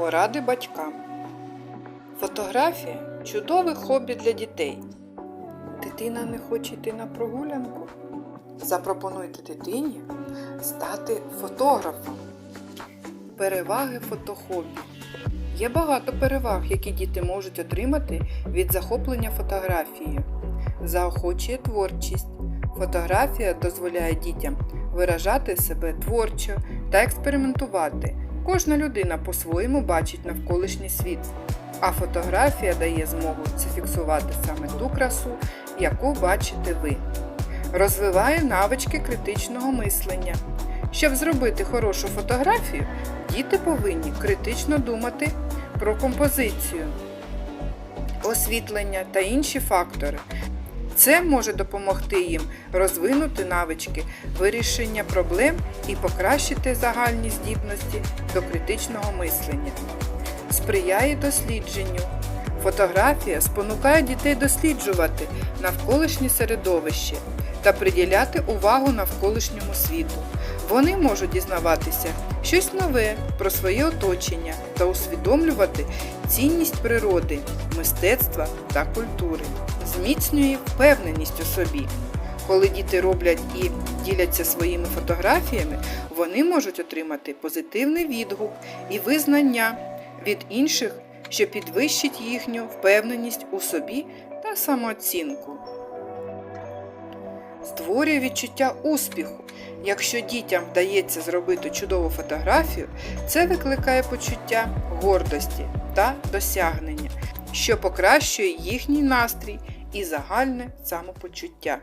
Поради батькам. Фотографія чудове хобі для дітей. Дитина не хоче йти на прогулянку. Запропонуйте дитині стати фотографом. Переваги фотохобі. Є багато переваг, які діти можуть отримати від захоплення фотографією. Заохочує творчість. Фотографія дозволяє дітям виражати себе творчо та експериментувати. Кожна людина по-своєму бачить навколишній світ, а фотографія дає змогу зафіксувати саме ту красу, яку бачите ви. Розвиває навички критичного мислення. Щоб зробити хорошу фотографію, діти повинні критично думати про композицію, освітлення та інші фактори. Це може допомогти їм розвинути навички вирішення проблем і покращити загальні здібності до критичного мислення. Сприяє дослідженню. Фотографія спонукає дітей досліджувати навколишнє середовище та приділяти увагу навколишньому світу. Вони можуть дізнаватися щось нове про своє оточення та усвідомлювати цінність природи, мистецтва та культури. Зміцнює впевненість у собі. Коли діти роблять і діляться своїми фотографіями, вони можуть отримати позитивний відгук і визнання від інших, що підвищить їхню впевненість у собі та самооцінку. Створює відчуття успіху. Якщо дітям вдається зробити чудову фотографію, це викликає почуття гордості та досягнення, що покращує їхній настрій і загальне самопочуття.